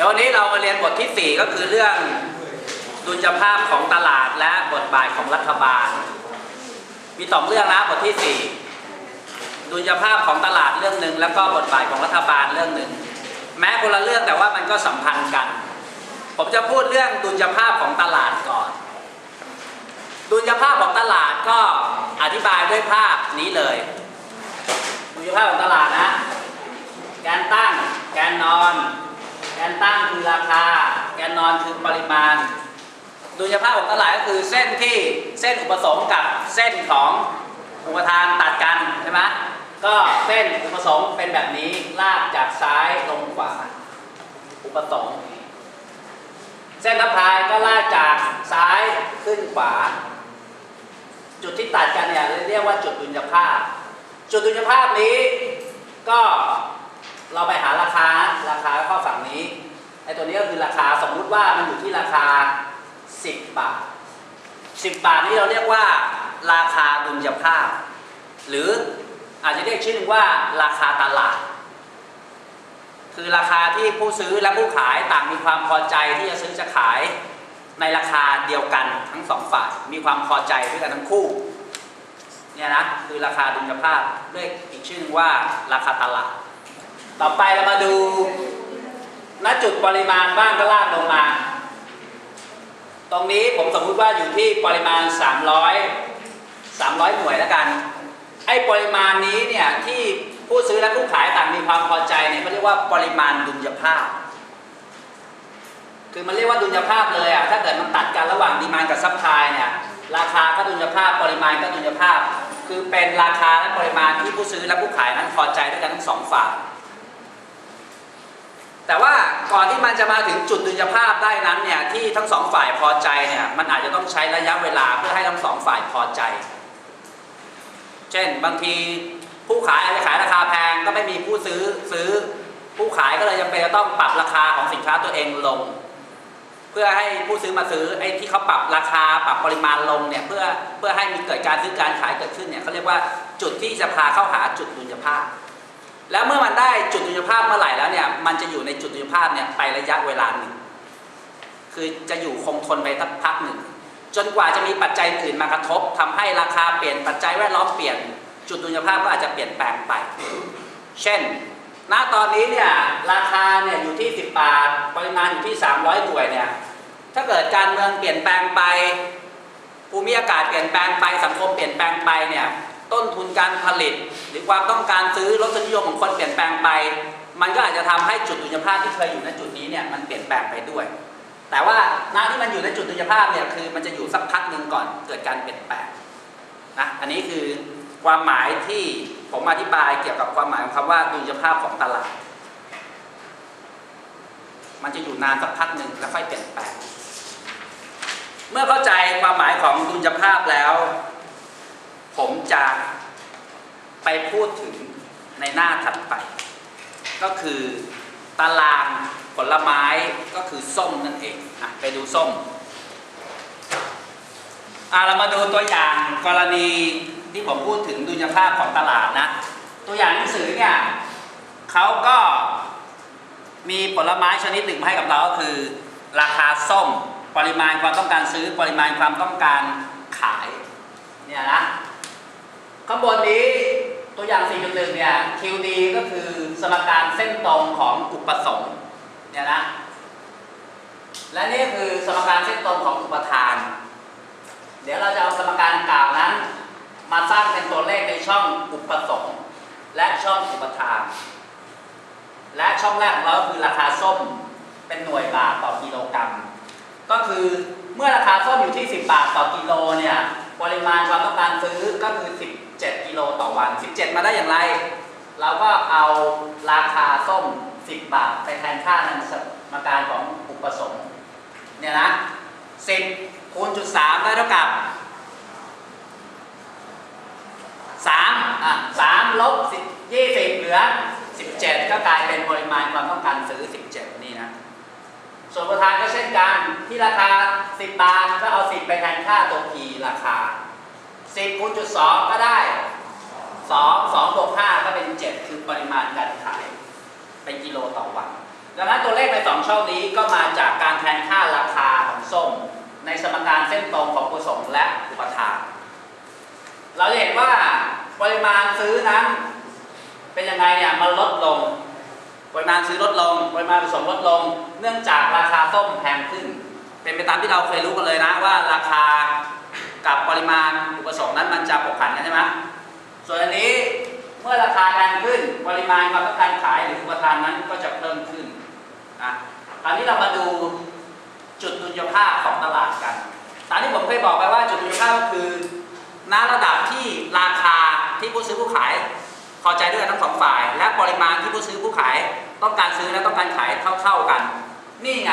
ดี๋ยววันนี้เรามาเรียนบทที่ 4 ก็คือเรื่องดุลยภาพของตลาดและบทบาทของรัฐบาล มีสองเรื่องนะบทที่ 4 ดุลยภาพของตลาดเรื่องหนึ่งแล้วก็บทบาทของรัฐบาลเรื่องหนึ่งแม้คนละเรื่องแต่ว่ามันก็สัมพันธ์กัน ผมจะพูดเรื่องดุลยภาพของตลาดก่อน ดุลยภาพของตลาดก็อธิบายด้วยภาพนี้เลย ดุลยภาพของตลาดนะแกนตั้งแกนนอน นตั้งคือราคา แกนนอนคือปริมาณดุลยภาพของตลาดก็คือเส้นที่เส้นอุปสงค์กับเส้นของอุปทานตัดกันใช่ไหมก็เส้นอุปสงค์เป็นแบบนี้ลากจากซ้ายลงขวาอุปสงค์เส้นทัพพายก็ลากจากซ้ายขึ้นขวา จุดที่ตัดกันเนี่ยเรียกว่าจุดดุลยภาพ จุดดุลยภาพนี้ก็ เราไปหาราคาราคาเข้าฝั่งนี้ไอ้ตัวนี้ก็คือราคาสมมุติว่ามันอยู่ที่ราคา 10 บาท 10 บาทนี้เราเรียกว่า ราคาดุลยภาพ หรืออาจจะเรียกชื่อหนึงว่าราคาตลาด คือราคาที่ผู้ซื้อและผู้ขายต่างมีความพอใจที่จะซื้อจะขายในราคาเดียวกันทั้งสองฝ่ายมีความพอใจด้วยกันทั้งคู่เนี่ยนะคือราคาดุลยภาพเรียกอีกชื่อหนึงว่าราคาตลาด ต่อไปเรามาดูณจุดปริมาณบ้างก็ลากลงมา ตรงนี้ผมสมมุติว่าอยู่ที่ปริมาณ 300 300 หน่วยแล้วกัน ไอ้ปริมาณนี้เนี่ยที่ผู้ซื้อและผู้ขายต่างมีความพอใจเนี่ยเขาเรียกว่าปริมาณดุลยภาพ คือมันเรียกว่าดุลยภาพเลยอะ ถ้าเกิดมันตัดกันระหว่างดีมานกับซัพพลายเนี่ย ราคาก็ดุลยภาพ ปริมาณก็ดุลยภาพ คือเป็นราคาและปริมาณที่ผู้ซื้อและผู้ขายนั้นพอใจด้วยกันทั้งสองฝ่าย แต่ว่าก่อนที่มันจะมาถึงจุดดุลยภาพได้นั้นเนี่ยที่ทั้งสองฝ่ายพอใจเนี่ยมันอาจจะต้องใช้ระยะเวลาเพื่อให้ทั้งสองฝ่ายพอใจ เช่นบางทีผู้ขายอาจจะขายราคาแพงก็ไม่มีผู้ซื้อซื้อ ผู้ขายก็เลยจำเป็นจะต้องปรับราคาของสินค้าตัวเองลง เพื่อให้ผู้ซื้อมาซื้อไอ้ที่เขาปรับราคาปรับปริมาณลงเนี่ยเพื่อเพื่อให้มีเกิดการซื้อการขายเกิดขึ้นเนี่ยเขาเรียกว่าจุดที่จะพาเข้าหาจุดดุลยภาพ แล้วเมื่อมันได้จุดดุลยภาพเมื่อไหร่แล้วเนี่ยมันจะอยู่ในจุดดุลยภาพเนี่ยไประยะเวลาหนึ่งคือจะอยู่คงทนไปสักพักหนึ่ง จนกว่าจะมีปัจจัยอื่นมากระทบทำให้ราคาเปลี่ยนปัจจัยแวดล้อมเปลี่ยน จุดดุลยภาพก็อาจจะเปลี่ยนแปลงไป เช่น ณตอนนี้เนี่ยราคาเนี่ยอยู่ที่ 10 บาท ปริมาณอยู่ที่ 300หน่วยเนี่ยถ้าเกิดการเมืองเปลี่ยนแปลงไปภูมิอากาศเปลี่ยนแปลงไปสังคมเปลี่ยนแปลงไปเนี่ย ต้นทุนการผลิต หรือความต้องการซื้อรสนิยมของคนเปลี่ยนแปลงไป มันก็อาจจะทำให้จุดดุลยภาพที่เคยอยู่ณจุดนี้เนี่ยมันเปลี่ยนแปลงไปด้วย แต่ว่าณที่มันอยู่ในจุดดุลยภาพเนี่ยคือมันจะอยู่สักพักหนึ่งก่อนเกิดการเปลี่ยนแปลงนะอันนี้คือความหมายที่ผมอธิบายเกี่ยวกับความหมายของคำว่าดุลยภาพของตลาด มันจะอยู่นานสักพักหนึ่งแล้วค่อยเปลี่ยนแปลง เมื่อเข้าใจความหมายของดุลยภาพแล้ว ผมจะไปพูดถึงในหน้าถัดไป ก็คือตารางผลไม้ก็คือส้มนั่นเองอะไปดูส้มอะเรามาดูตัวอย่างกรณีที่ผมพูดถึงดุลยภาพของตลาดนะ ตัวอย่างหนังสือเนี่ยเขาก็มีผลไม้ชนิดหนึ่งมาให้กับเราก็คือ ราคาส้มปริมาณความต้องการซื้อปริมาณความต้องการขายเนี่ยนะ ข้างบนนี้ตัวอย่าง 4.1 เนี่ย QD ก็คือสมการเส้นตรงของอุปสงค์เนี่ยนะ และนี่คือสมการเส้นตรงของอุปทาน เดี๋ยวเราจะเอาสมการกล่าวนั้น มาสร้างเป็นตัวเลขในช่องอุปสงค์และช่องอุปทาน และช่องแรกของเราก็คือราคาส้มเป็นหน่วยบาทต่อกิโลกรัม ก็คือเมื่อราคาส้มอยู่ที่ 10 บาทต่อกิโลเนี่ย ปริมาณความต้องการซื้อก็คือ 17 กิโลต่อวัน 17 มาได้อย่างไร เราก็เอาราคาส้ม 10 บาท ไปแทนค่าในสมการของอุปสงค์เนี่ยนะ 10คูณจุด3ได้เท่ากับ 3 อะ 3 ลบ 10 20 เหลือ 17 ก็กลายเป็นปริมาณความต้องการซื้อ 17 นี่นะ ส่วนประธานก็เช่นกันที่ราคา 10 บาทก็เอา 10 ไปแทนค่าตัว P ราคา 10คูณจุด2ก็ได้2 2บวก5ก็เป็น7คือปริมาณการขายเป็นกิโลต่อวันดังนั้นตัวเลขในสองช่องนี้ก็มาจากการแทนค่าราคาของส้ม ในสมการเส้นตรงของอุปสงค์และอุปทาน เราจะเห็นว่าปริมาณซื้อนั้น เป็นยังไงเนี่ยมันลดลงปริมาณซื้อลดลงปริมาณผสมลดลง เนื่องจากราคาส้มแพงขึ้น เป็นไปตามที่เราเคยรู้กันเลยนะว่าราคา กับปริมาณอุปสงค์นั้นมันจะผกผันกันใช่ไหมส่วนอันนี้เมื่อราคาแรงขึ้นปริมาณความต้องการขายหรืออุปทานนั้นก็จะเพิ่มขึ้นนะคราวนี้เรามาดูจุดดุลยภาพของตลาดกัน ตามที่ผมเคยบอกไปว่าจุดดุลยภาพก็คือณระดับที่ราคาที่ผู้ซื้อผู้ขายพอใจด้วยกันทั้งสองฝ่าย และปริมาณที่ผู้ซื้อผู้ขายต้องการซื้อและต้องการขายเท่าๆกัน นี่ไง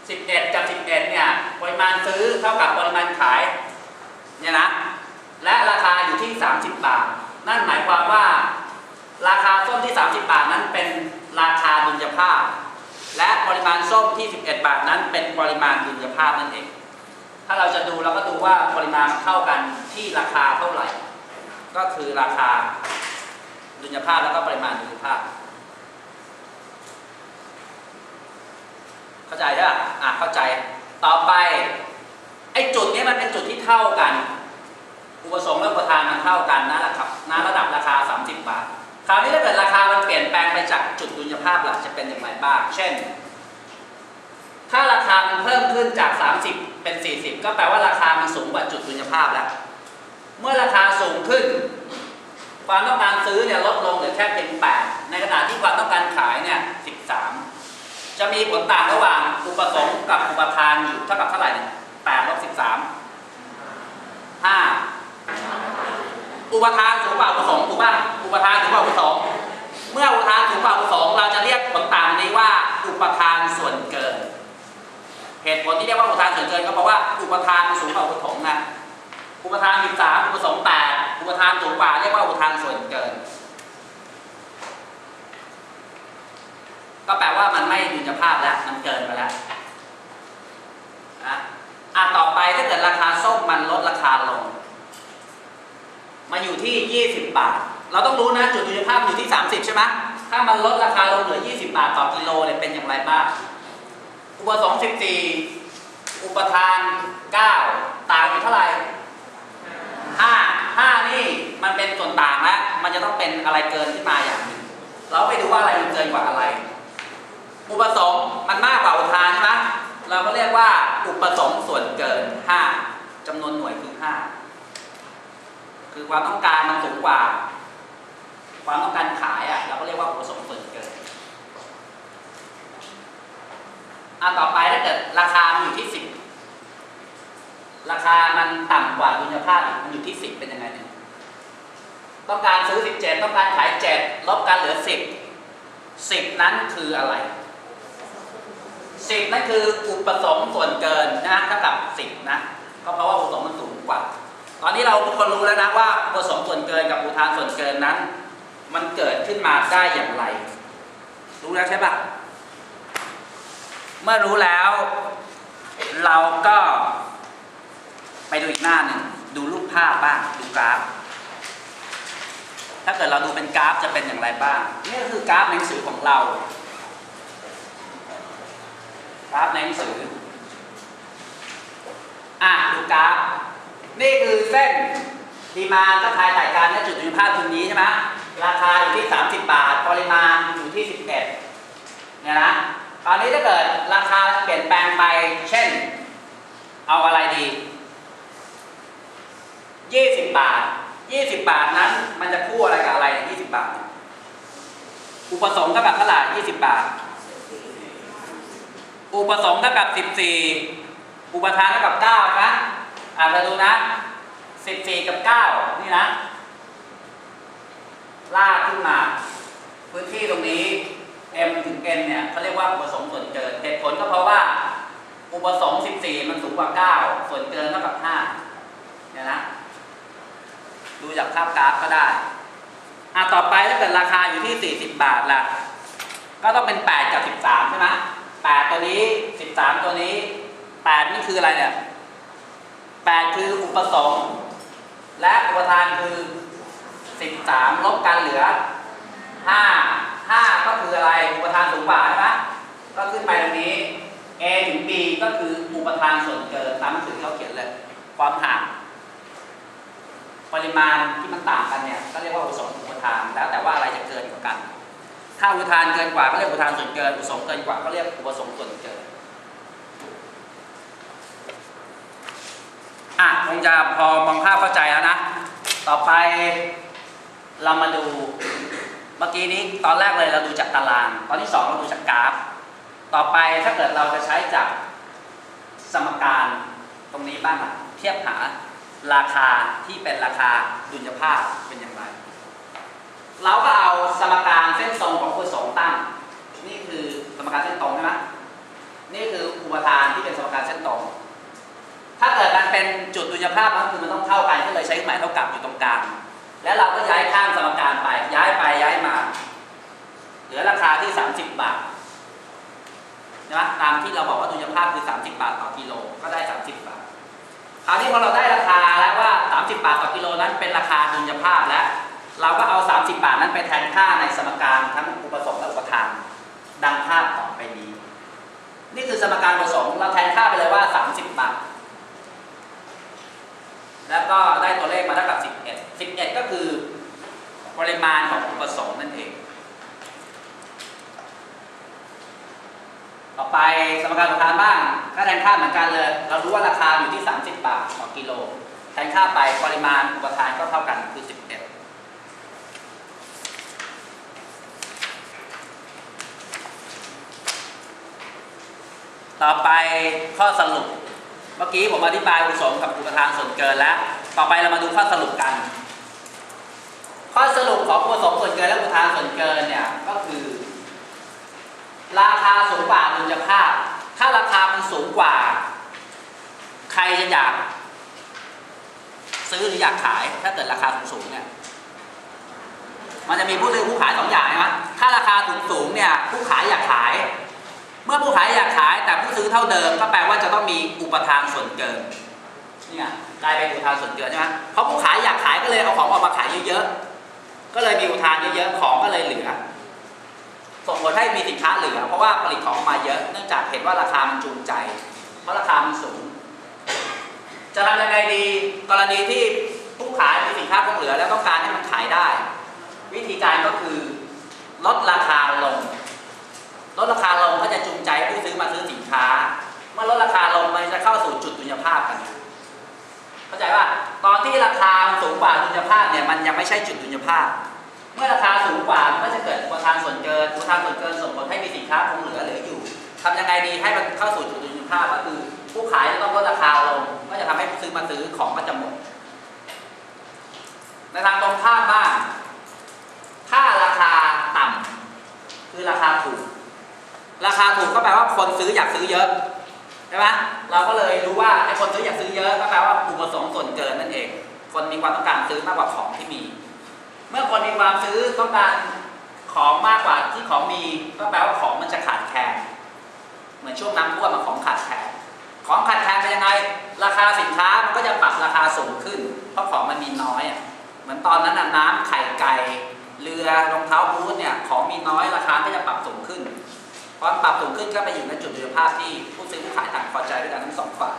11 กับ 11 เนี่ย ปริมาณซื้อเท่ากับปริมาณขาย เนี่ยนะ และราคาอยู่ที่ 30 บาท นั่นหมายความว่า ราคาส้มที่ 30 บาทนั้นเป็นราคาดุลยภาพ และปริมาณส้มที่ 11 บาทนั้นเป็นปริมาณดุลยภาพนั่นเอง ถ้าเราจะดูเราก็ดูว่าปริมาณเท่ากันที่ราคาเท่าไหร่ ก็คือราคาดุลยภาพแล้วก็ปริมาณดุลยภาพ เข้าใจใช่ปะอะเข้าใจ ต่อไป ไอ้จุดนี้มันเป็นจุดที่เท่ากัน อุปสงค์และอุปทานมันเท่ากันนะระดับนะระดับราคา 30 บาท คราวนี้ถ้าเกิดราคามันเปลี่ยนแปลงไปจากจุดดุลยภาพหลักจะเป็นอย่างไรบ้าง เช่น ถ้าราคามันเพิ่มขึ้นจาก 30 เป็น 40 ก็แปลว่าราคามันสูงกว่าจุดดุลยภาพแล้ว เมื่อราคาสูงขึ้น ความต้องการซื้อเนี่ยลดลงเหลือแค่เพียง8ในขณะที่ความต้องการขายเนี่ย13 จะมีผลต่างระหว่างอุปสงค์กับอุปทานอยู่เท่ากับเท่าไหร่เนี่ย8ลบ 13 5อุปทานสูงกว่าอุปสงค์ถูกป่ะอุปทานสูงกว่าอุปสงค์เมื่ออุปทานสูงกว่าอุปสงค์เราจะเรียกผลต่างนี้ว่า อุปทานส่วนเกิน เหตุผลที่เรียกว่าอุปทานส่วนเกินก็เพราะว่าอุปทานสูงกว่าอุปสงค์นะอุปทาน13อุปสงค์8อุปทานสูงกว่าเรียกว่าอุปทานส่วนเกิน ก็แปลว่ามันไม่ดุลภาพแล้วมันเกินไปแล้ว อะต่อไปถ้าเกิดราคาส้มมันลดราคาลง มาอยู่ที่ 20 บาท เราต้องรู้นะจุดดุลยภาพอยู่ที่ 30 ใช่ไหมถ้ามันลดราคาลงเหลือ 20 บาทต่อกิโลเนี่ยเป็นอย่างไรบ้าง อุปสงค์14 อุปทาน 9 ต่างอยู่เท่าไหร่5 5นี่มันเป็นส่วนต่างแล้วมันจะต้องเป็นอะไรเกินขึ้นมาอย่างหนึ่งเราไปดูว่าอะไรมันเกินกว่าอะไร อุปสงค์มันมากกว่าอุปทานใช่ไหม ว่าอุปสงค์ส่วนเกิน5จำนวนหน่วยคือ5คือความต้องการมันสูงกว่า ความต้องการขายอะเราก็เรียกว่าอุปสงค์ส่วนเกินอะต่อไปถ้าเกิดราคามันอยู่ที่10ราคามันต่ำกว่าดุลยภาพมันอยู่ที่10เป็นยังไงเนี่ยต้องการซื้อ17ต้องการขาย7ลบกันเหลือ10 10นั้นคืออะไร 10นั่นคืออุปสงค์ส่วนเกินนะเท่ากับ10นะ ก็เพราะว่าอุปสงค์มันสูงกว่า ตอนนี้เราทุกคนรู้แล้วนะว่าอุปสงค์ส่วนเกินกับอุทานส่วนเกินนั้น มันเกิดขึ้นมาได้อย่างไร รู้แล้วใช่ปะเมื่อรู้แล้ว เราก็ไปดูอีกหน้าหนึ่งดูรูปภาพบ้างดูกราฟ ถ้าเกิดเราดูเป็นกราฟจะเป็นอย่างไรบ้างนี่ก็คือกราฟหนังสือของเรา กราฟในหนังสือ อะดูกราฟ นี่คือเส้นดีมาก็ทายถ่ายการในจุดดุลยภาพตรงนี้ใช่ไหมราคาอยู่ที่ 30 บาท ปริมาณอยู่ที่ 11เนี่ยนะตอนนี้ถ้าเกิดราคาเปลี่ยนแปลงไป เช่น เอาอะไรดี 20 บาท 20 บาทนั้น มันจะคู่อะไรกับอะไรเนี่ย20 บาท อุปสงค์เท่ากับเท่าไหร่20 บาท อุปสงค์เท่ากับ 14 อุปทานเท่ากับ9นะอ่านมาดูนะ 14 กับ 9 นี่นะ ลากขึ้นมา พื้นที่ตรงนี้ M ถึง N เนี่ยเขาเรียกว่าอุปสงค์ส่วนเกินเหตุผลก็เพราะว่า อุปสงค์ 14 มันสูงกว่า 9 ส่วนเกินเท่ากับ 5 เนี่ยนะ ดูจากภาพกราฟก็ได้อะต่อไปถ้าเกิดราคาอยู่ที่ 40 บาทล่ะ ก็ต้องเป็น 8 กับ 13 ใช่ไหม 8 ตัวนี้ 13 ตัวนี้ 8 นี่คืออะไรเนี่ย 8 คืออุปสงค์และอุปทานคือ 13 ลบกันเหลือ 5 5 ก็คืออะไร อุปทานสูงกว่าใช่ไหมก็ขึ้นไปตรงนี้ A ถึง B ก็คืออุปทานส่วนเกินตามหนังสือที่เขาเขียนเลย ความห่างปริมาณที่มันต่างกันเนี่ยก็เรียกว่าอุปสงค์อุปทาน แล้วแต่ว่าอะไรจะเกินกว่ากัน ถ้าอุทานเกินกว่าก็เรียกอุทานส่วนเกินอุสงค์เกินกว่าก็เรียกอุปสงค์ส่วนเกินอะคงจะพอมองภาพเข้าใจแล้วนะ ต่อไปเรามาดูเมื่อกี้นี้ตอนแรกเลยเราดูจากตาราง ตอนที่สองเราดูจากกราฟ ต่อไปถ้าเกิดเราจะใช้จากสมการตรงนี้บ้างเทียบหาราคาที่เป็นราคาดุลยภาพเป็นย่าง เราก็เอาสมการเส้นตรงของคูณสองตั้ง นี่คือสมการเส้นตรงใช่ไหมนี่คืออุปทานที่เป็นสมการเส้นตรง ถ้าเกิดมันเป็นจุดดุลยภาพก็คือมันต้องเท่ากันก็เลยใช้หมายเท่ากับอยู่ตรงกลาง แล้วเราก็ย้ายข้างสมการไป ย้ายไปย้ายมา เหลือราคาที่ 30 บาทใช่ไหมตามที่เราบอกว่าดุลยภาพคือ 30 บาทต่อกิโล ก็ได้ 30 บาท คราวนี้พอเราได้ราคาแล้วว่า 30 บาทต่อกิโลนั้นเป็นราคาดุลยภาพแล้ว เราก็เอา 30 บาทนั้นไปแทนค่าในสมการทั้งอุปสงค์และอุปทาน ดังภาพต่อไปนี้ นี่คือสมการอุปสงค์เราแทนค่าไปเลยว่า 30 บาท แล้วก็ได้ตัวเลขมาเท่ากับ 11 11 ก็คือปริมาณของอุปสงค์นั่นเอง ต่อไปสมการอุปทานบ้างก็แทนค่าเหมือนกันเลย เรารู้ว่าราคาอยู่ที่ 30 บาทต่อกิโล แทนค่าไปปริมาณอุปทานก็เท่ากันคือ11 ต่อไปข้อสรุป เมื่อกี้ผมอธิบายอุปสงค์กับอุปทานส่วนเกินแล้ว ต่อไปเรามาดูข้อสรุปกัน ข้อสรุปของอุปสงค์ส่วนเกินและอุปทานส่วนเกินเนี่ยก็คือ ราคาสูงกว่าดุลยภาพ ถ้าราคามันสูงกว่า ใครจะอยาก ซื้อหรืออยากขาย ถ้าเกิดราคาสูงๆเนี่ยมันจะมีผู้ซื้อผู้ขายสองอย่างนะถ้าราคาสูงสูงเนี่ยผู้ขายอยากขาย มื่อผู้ขายอยากขายแต่ผู้ซื้อเท่าเดิม ก็แปลว่าจะต้องมีอุปทานส่วนเกินนี่ไงกลายเป็นอุปทานส่วนเกินใช่ไหมเพราะผู้ขายอยากขายก็เลยเอาของออกมาขายเยอะๆ ก็เลยมีอุปทานเยอะๆ ของก็เลยเหลือ ส่งผลให้มีสินค้าเหลือ เพราะว่าผลิตของมาเยอะ เนื่องจากเห็นว่าราคามันจูงใจ เพราะราคามันสูง จะทำยังไงดี กรณีที่ผู้ขายมีสินค้าคงเหลือ แล้วต้องการให้มันขายได้ วิธีการก็คือลดราคาลง ลดราคาลงก็จะจู มาซื้อสินค้า เมื่อลดราคาลงมันจะเข้าสู่จุดดุลยภาพกัน เข้าใจว่าตอนที่ราคาสูงกว่าดุลยภาพเนี่ยมันยังไม่ใช่จุดดุลยภาพ เมื่อราคาสูงกว่ามันก็จะเกิดอุปทานส่วนเกินอุปทานส่วนเกินส่งผลให้มีสินค้าคงเหลือเหลืออยู่ทำยังไงดีให้มันเข้าสู่จุดดุลยภาพก็คือ ผู้ขายจะต้องลดราคาลงก็จะทำให้ผู้ซื้อมาซื้อของก็จะหมดในทางตรงข้ามบ้างถ้าราคาต่ำคือราคาถูก ราคาถูกก็แปลว่าคนซื้ออยากซื้อเยอะใช่ไหมเราก็เลยรู้ว่าไอ้คนซื้ออยากซื้อเยอะก็แปลว่าอุปสงค์ส่วนเกินนั่นเอง คนมีความต้องการซื้อมากกว่าของที่มี เมื่อคนมีความซื้อต้องการของมากกว่าที่ของมีก็แปลว่าของมันจะขาดแคลนเหมือนช่วงน้ำท่วมอะของขาดแคลนของขาดแคลนเป็นยังไง ราคาสินค้ามันก็จะปรับราคาสูงขึ้น เพราะของมันมีน้อยเหมือนตอนนั้นน่ะน้ำไข่ไก่เรือรองเท้าบูทเนี่ยของมีน้อยราคาก็จะปรับสูงขึ้น พอปรับสูงขึ้นก็ไปอยู่ในจุดดุลภาพที่ผู้ซื้อผู้ขายต่างพอใจด้วยกันทั้งสองฝ่าย